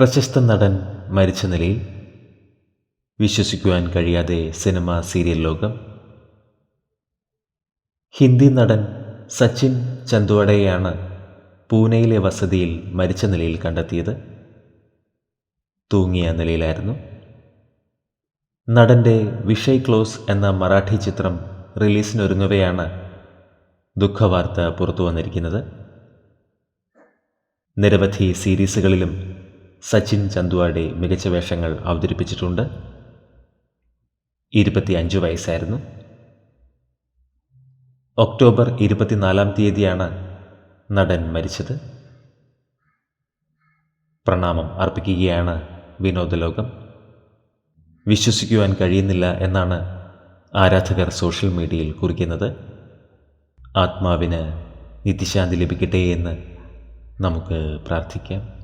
പ്രശസ്ത നടൻ മരിച്ച നിലയിൽ വിശ്വസിക്കുവാൻ കഴിയാതെ സിനിമ സീരിയൽ ലോകം. ഹിന്ദി നടൻ സച്ചിൻ ചന്തുവടയെയാണ് പൂനെയിലെ വസതിയിൽ മരിച്ച നിലയിൽ കണ്ടെത്തിയത്. തൂങ്ങിയ നിലയിലായിരുന്നു. നടന്റെ വിഷയ് ക്ലോസ് എന്ന മറാഠി ചിത്രം റിലീസിനൊരുങ്ങവെയാണ് ദുഃഖവാർത്ത പുറത്തു വന്നിരിക്കുന്നത് നിരവധി സീരീസുകളിലും സച്ചിൻ ചന്തുവാടെ മികച്ച വേഷങ്ങൾ അവതരിപ്പിച്ചിട്ടുണ്ട്. ഇരുപത്തിയഞ്ച് വയസ്സായിരുന്നു. ഒക്ടോബർ ഇരുപത്തിനാലാം തീയതിയാണ് നടൻ മരിച്ചത്. പ്രണാമം അർപ്പിക്കുകയാണ് വിനോദലോകം വിശ്വസിക്കുവാൻ കഴിയുന്നില്ല എന്നാണ് ആരാധകർ സോഷ്യൽ മീഡിയയിൽ കുറിക്കുന്നത്. ആത്മാവിന് നിത്യശാന്തി ലഭിക്കട്ടെ എന്ന് നമുക്ക് പ്രാർത്ഥിക്കാം.